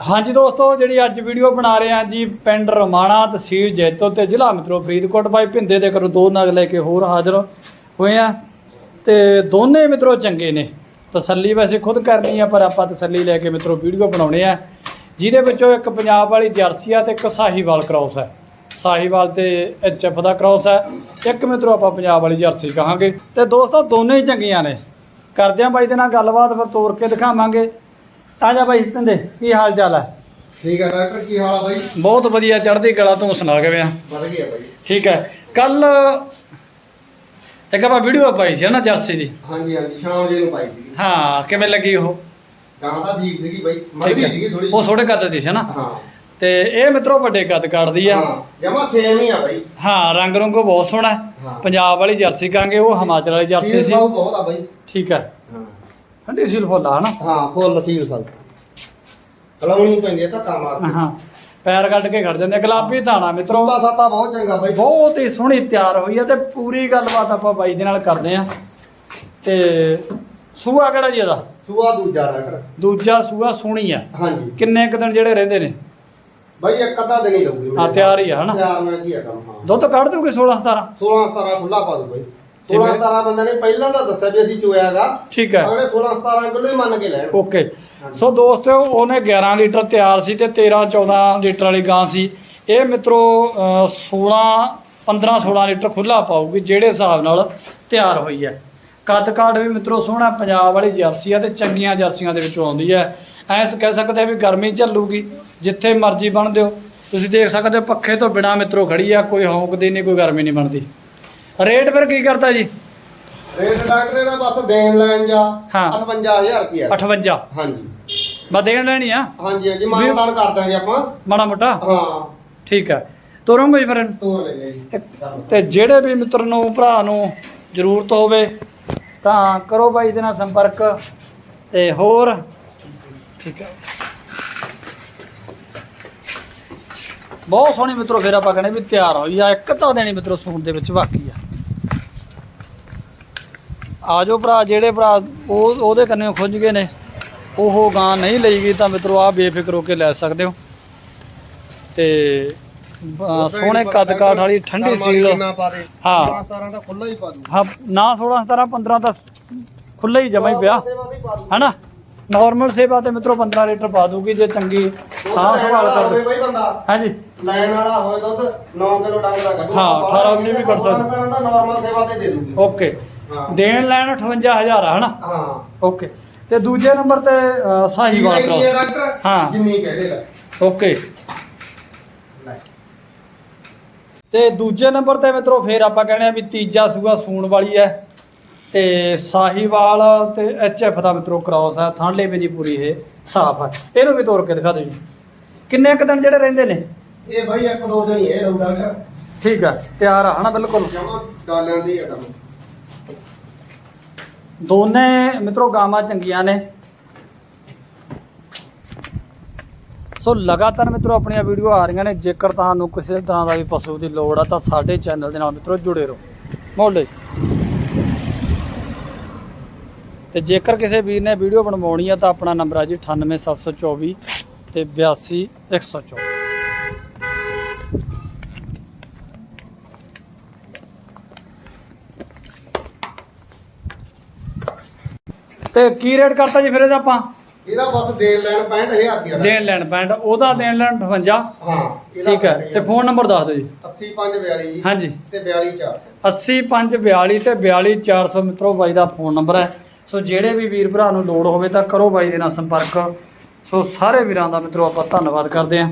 ਹਾਂਜੀ ਦੋਸਤੋ, ਜਿਹੜੀ ਅੱਜ ਵੀਡੀਓ ਬਣਾ ਰਹੇ ਹਾਂ ਜੀ, ਪਿੰਡ ਰਮਾਣਾ ਤਹਿਸੀਲ ਜੈਤੋ ਤੇ ਜ਼ਿਲ੍ਹਾ ਮਿੱਤਰੋ ਫਰੀਦਕੋਟ ਬਾਈ ਭਿੰਦੇ ਦੇ ਘਰੋਂ ਦੋ ਨਗ ਲੈ ਕੇ ਹੋਰ ਹਾਜ਼ਰ ਹੋਏ ਆ ਤੇ ਦੋਨੇ ਮਿੱਤਰੋ ਚੰਗੇ ਨੇ। ਤਸੱਲੀ ਵੈਸੇ ਖੁਦ ਕਰਨੀ ਆ, ਪਰ ਆਪਾਂ ਤਸੱਲੀ ਲੈ ਕੇ ਮਿੱਤਰੋ ਵੀਡੀਓ ਬਣਾਉਣੇ ਆ। ਜਿਹਦੇ ਵਿੱਚੋਂ ਇੱਕ ਪੰਜਾਬ ਵਾਲੀ ਜਰਸੀ ਆ ਤੇ ਇੱਕ ਸਾਹੀਵਾਲ ਕ੍ਰਾਸ ਹੈ। ਸਾਹੀਵਾਲ ਤੇ ਐਚਐਫ ਦਾ ਕ੍ਰਾਸ ਹੈ। ਇੱਕ ਮਿੱਤਰੋ ਆਪਾਂ ਪੰਜਾਬ ਵਾਲੀ ਜਰਸੀ ਕਹਾਂਗੇ। ਤੇ ਦੋਸਤੋ, ਦੋਨੇ ਹੀ ਚੰਗੀਆਂ ਨੇ। ਕਰਦੇ ਆ ਬਾਈ ਦੇ ਨਾਲ ਗੱਲਬਾਤ, ਫਿਰ ਤੋਰ ਕੇ ਦਿਖਾਵਾਂਗੇ। ਆ ਜਾ ਬਾਈ ਭਿੰਦੇ ਕੀ ਹਾਲ ਚਾਲ ਹੈ ਠੀਕ ਹੈ ਡਾਕਟਰ ਕੀ ਹਾਲ ਆ ਬਾਈ? ਬਹੁਤ ਵਧੀਆ ਚੜ੍ਹਦੀ ਕਲਾ ਤੂੰ ਸੁਣਾ ਕਿਵੇਂ ਆ? ਵਧ ਗਿਆ ਬਾਈ। ਠੀਕ ਹੈ ਕੱਲ ਇੱਕ ਆਪਾਂ ਵੀਡੀਓ ਪਾਈ ਸੀ ਨਾ ਜਰਸੀ ਦੀ? ਹਾਂਜੀ ਹਾਂਜੀ ਸ਼ਾਮ ਜੀ ਨੂੰ ਪਾਈ ਸੀ। ਹਾਂ ਕਿਵੇਂ ਲੱਗੀ ਉਹ? ਗਾਂ ਤਾਂ ਠੀਕ ਸੀਗੀ ਬਾਈ ਹੈ। ਸੀਗੀ ਥੋੜੀ ਉਹ ਛੋਟੇ ਕੱਦ ਦੀ ਸੀ ਨਾ ਹਾਂ। ਤੇ ਇਹ ਮਿੱਤਰੋ ਵੱਡੇ ਕੱਦ ਕੱਢਦੀ ਆ। ਹਾਂ ਜਮਾ ਸੇਮ ਹੀ ਆ ਬਾਈ। ਹਾਂ ਰੰਗ ਰੰਗੋ ਬਹੁਤ ਸੋਹਣਾ। ਪੰਜਾਬ ਵਾਲੀ ਜਰਸੀ ਕਹਾਂਗੇ ਉਹ ਹਿਮਾਚਲ ਵਾਲੀ ਜਰਸੀ ਸੀ। ਸਾਊ ਬਹੁਤ ਆ ਬਾਈ। ਠੀਕ ਹੈ ਹਾਂ। ਠੰਡੀ ਸੀਲ ਫੁੱਲ ਆ ਹਨਾ? ਹਾਂ ਫੁੱਲ ਸੀਲ ਸਾਊ ਕਲਾਉਣੀ ਪੈਂਦੀ ਹੈ ਧੱਕਾ ਮਾਰ ਕੇ। ਹਾਂ ਪੈਰ ਕੱਢ ਕੇ ਖੜ ਜਾਂਦੇ ਆ। ਗੁਲਾਬੀ ਥਾਣਾ ਮਿੱਤਰੋ। ਸੱਤਾ ਸੱਤਾ ਬਹੁਤ ਚੰਗਾ ਬਾਈ। ਬਹੁਤ ਹੀ ਸੋਹਣੀ ਤਿਆਰ ਹੋਈ ਹੈ ਤੇ ਪੂਰੀ ਗੱਲਬਾਤ ਆਪਾਂ ਬਾਈ ਦੇ ਨਾਲ ਕਰਦੇ ਆ। ਤੇ ਸੂਆ ਕਿਹੜਾ ਜੀ ਇਹਦਾ? ਸੂਆ ਦੂਜਾ ਡਾਕਟਰ। ਦੂਜਾ ਸੂਆ ਸੋਹਣੀ ਆ। ਹਾਂਜੀ। ਕਿੰਨੇ ਕੁ ਦਿਨ ਜਿਹੜੇ ਰਹਿੰਦੇ ਨੇ? ਬਾਈ ਇੱਕ ਅੱਧਾ ਦਿਨ ਹੀ ਲੱਗੂਗੀ ਹਾਂ ਤਿਆਰ ਹੀ ਆ ਹਨਾ? ਤਿਆਰ ਮੈਂ ਕੀ ਆ ਕੰਮ ਹਾਂ। ਦੁੱਧ ਕੱਢ ਦੂਗੀ 16 17 16 17 ਖੁੱਲਾ ਪਾ ਦੂ ਬਾਈ। 16 ਹੈ। 17 ਬੰਦੇ ਨੇ ਪਹਿਲਾਂ ਤਾਂ ਦੱਸਿਆ ਵੀ ਅਸੀਂ ਚੋਇਆਗਾ। ਠੀਕ ਹੈ। ਅਗਲੇ 16 17 ਕਿਲੋ ਹੀ ਮੰਨ ਕੇ ਲੈਣ ਓਕੇ। ਸੋ ਦੋਸਤੋ ਉਹਨੇ 11 ਲੀਟਰ ਤਿਆਰ ਸੀ ਤੇ 13 14 ਲੀਟਰ ਵਾਲੀ ਗਾਂ ਸੀ। ਇਹ ਮਿੱਤਰੋ ਅਹ, 16 15 16 ਲੀਟਰ ਖੁੱਲਾ ਪਾਊਗੀ ਜਿਹੜੇ ਹਿਸਾਬ ਨਾਲ ਤਿਆਰ ਹੋਈ ਹੈ। ਕੱਦ ਕਾਠ ਵੀ ਮਿੱਤਰੋ ਸੋਹਣਾ ਪੰਜਾਬ ਵਾਲੀ ਜਰਸੀ ਆ ਤੇ ਚੰਗੀਆਂ ਜਰਸੀਆਂ ਦੇ ਵਿੱਚੋਂ ਆਉਂਦੀ ਹੈ। ਐਸ ਕਹਿ ਸਕਦੇ ਆ ਵੀ ਗਰਮੀ ਝੱਲੂਗੀ ਜਿੱਥੇ ਮਰਜ਼ੀ ਬਣ ਦਿਓ। ਤੁਸੀਂ ਦੇਖ ਸਕਦੇ ਹੋ ਪੱਖੇ ਤੋਂ ਬਿਨਾ ਮਿੱਤਰੋ ਖੜੀ ਆ ਕੋਈ ਹੌਂਕਦੀ ਨਹੀਂ ਕੋਈ ਗਰਮੀ ਨਹੀਂ ਬਣਦੀ। ਰੇਟ ਫਿਰ ਕੀ ਕਰਤਾ ਜੀ? ਰੇਟ ਡਾਕਟਰ ਇਹਦਾ ਬਸ ਦੇਣ ਲੈਣ ਜਾ। ਹਾਂ। 58000 ਰੁਪਿਆ 58 ਹਾਂਜੀ। ਬਸ ਦੇਣ ਲੈਣੀ ਆ? ਹਾਂਜੀ ਹਾਂਜੀ। ਮਾਨਤਾਨ ਕਰ ਦਾਂਗੇ ਆਪਾਂ। ਮਾੜਾ ਮੋਟਾ? ਹਾਂ। ਠੀਕ ਹੈ ਤੋਰੋਂਗੇ ਜੀ ਫਿਰ ਇਹਨੂੰ? ਤੋਰ ਲੈਣੇ ਜੀ। ਤੇ ਜਿਹੜੇ ਵੀ ਮਿੱਤਰ ਨੂੰ ਭਰਾ ਨੂੰ ਜ਼ਰੂਰਤ ਹੋਵੇ ਤਾਂ ਕਰੋ ਬਾਈ ਦੇ ਨਾਲ ਸੰਪਰਕ ਤੇ ਹੋਰ। ਠੀਕ ਹੈ ਬਹੁਤ ਸੋਹਣੀ ਮਿੱਤਰੋ ਫਿਰ ਆਪਾਂ ਕਹਿੰਦੇ ਵੀ ਤਿਆਰ ਹੋਈ ਆ। ਇੱਕ ਤਾਂ ਦੇਣੀ ਮਿੱਤਰੋ ਸੂਣ ਦੇ ਵਿੱਚ ਬਾਕੀ ਆ। ਆਜੋ ਭਰਾ ਜਿਹੜੇ ਭਰਾ ਉਹ ਉਹਦੇ ਕੰਨੇ ਖੁੱਝ ਗਏ ਨੇ। ਉਹ ਗਾਂ ਨਹੀਂ ਲਈ ਗਈ ਤਾਂ ਮਿੱਤਰੋ ਆ ਬੇਫਿਕਰ ਹੋ ਕੇ ਲੈ ਸਕਦੇ ਹੋ। ਤੇ ਸੋਹਣੇ ਕੱਦ ਕਾਠ ਵਾਲੀ ਠੰਡੀ ਸੀਲ। ਦੇ। ਹਾਂ। 17 ਤਾਂ ਖੁੱਲਾ ਹੀ ਪਾ ਦੂ। ਹਾਂ ਨਾ 16 17 15 ਤਾਂ ਖੁੱਲਾ ਹੀ ਜਮਾ ਹੀ ਪਿਆ। ਹੈਨਾ? ਨਾਰਮਲ ਸੇਵਾ ਤੇ ਮਿੱਤਰੋ 15 ਲੀਟਰ ਪਾ ਦੂਗੀ ਜੇ ਚੰਗੀ ਸਾਹ ਸੰਭਾਲ ਕਰ ਹਾਂਜੀ। ਲੈਣ ਵਾਲਾ ਹੋਵੇ ਦੁੱਧ 9 ਕਿਲੋ ਡੰਗ ਦਾ ਕੱਢੂ ਹਾਂ, 18 ਉੱਨੀ ਵੀ ਕੱਢ ਸਕਦਾ। ਦਾ ਨਾਰਮਲ ਸੇਵਾ ਤੇ ਦੇ ਦੂਗੀ ਓਕੇ। ਦੇਣ ਲੈਣ 58000 ਆ ਹਨਾ? ਹਾਂ। ਓਕੇ ਤੇ ਦੂਜੇ ਨੰਬਰ ਤੇ ਅਹ, ਸਾਹੀਵਾਲ ਹੈ ਕ੍ਰਾਸ ਡਾਕਟਰ ਹਾਂ। ਜਿੰਨੀ ਕਹਿ ਦੇਗਾ। ਓਕੇ ਲੈ। ਤੇ ਦੂਜੇ ਨੰਬਰ ਤੇ ਮਿੱਤਰੋ ਫੇਰ ਆਪਾਂ ਕਹਿੰਦੇ ਆ ਵੀ ਤੀਜਾ ਸੂਆ ਸੂਣ ਵਾਲੀ ਹੈ ਤੇ ਸਾਹੀਵਾਲ ਤੇ ਐਚਐਫ ਦਾ ਮਿੱਤਰੋ ਕ੍ਰਾਸ ਹੈ ਥਾਂਲੇ ਦੀ ਪੂਰੀ ਇਹ ਸਾਫ਼ ਹੈ ਇਹਨੂੰ ਵੀ ਤੋੜ ਕੇ ਦਿਖਾ ਦਿਓ ਜੀ। ਕਿੰਨੇ ਕੁ ਦਿਨ ਜਿਹੜੇ ਰਹਿੰਦੇ ਨੇ? ਇਹ ਭਾਈ ਇੱਕ ਦੋ ਦਿਨ ਹੀ ਹੈ ਰਹੂ ਡਾਕਟਰ ਠੀਕ ਹੈ ਤਿਆਰ ਆ ਹਨਾ ਬਿਲਕੁਲ? ਜਮਾ ਗਾਲਿਆਂ ਦੀ ਹੈ ਕੰਮ। ਦੋਨੇ ਮਿੱਤਰੋ ਗਾਵਾਂ ਚੰਗੀਆਂ ਨੇ। ਸੋ ਲਗਾਤਾਰ ਮਿੱਤਰੋ ਆਪਣੀਆਂ ਵੀਡੀਓ ਆ ਰਹੀਆਂ ਨੇ। ਜੇਕਰ ਤੁਹਾਨੂੰ ਕਿਸੇ ਤਰ੍ਹਾਂ ਦਾ ਵੀ ਪਸ਼ੂ ਦੀ ਲੋੜ ਆ, ਤਾਂ ਸਾਡੇ ਚੈਨਲ ਦੇ ਨਾਲ ਮਿੱਤਰੋ ਜੁੜੇ ਰਹੋ। ਮੋਲੇ ਤੇ ਜੇਕਰ ਕਿਸੇ ਵੀਰ ਨੇ ਵੀਡੀਓ ਬਣਵਾਉਣੀ ਆ, ਤਾਂ ਆਪਣਾ ਨੰਬਰ ਆ ਜੀ 98724 ਤੇ 82124 ਤੇ ਕੀ ਰੇਟ ਕਰਤਾ ਜੀ ਫਿਰ ਇਹਦਾ ਆਪਾਂ? ਇਹਦਾ ਬਸ ਦੇਣ ਲੈਣ 65000 ਰੁਪਿਆ ਦੇਣ ਲੈਣ ਪੈਂਟ ਉਹਦਾ ਦੇਣ ਲੈਣ 58 ਹਾਂ ਇਹਦਾ ਠੀਕ ਹੈ ਤੇ ਫੋਨ ਨੰਬਰ ਦੱਸ ਦਿਓ ਜੀ। 8542 ਜੀ ਹਾਂਜੀ। ਤੇ 424 80542 ਤੇ 42400 ਮਿੱਤਰੋ ਬਾਈ ਦਾ ਫੋਨ ਨੰਬਰ ਹੈ। ਸੋ ਜਿਹੜੇ ਵੀ ਵੀਰ ਭਰਾ ਨੂੰ ਲੋੜ ਹੋਵੇ ਤਾਂ ਕਰੋ ਬਾਈ ਦੇ ਨਾਲ ਸੰਪਰਕ। ਸੋ ਸਾਰੇ ਵੀਰਾਂ ਦਾ ਮਿੱਤਰੋ ਆਪਾਂ ਧੰਨਵਾਦ ਕਰਦੇ ਹਾਂ।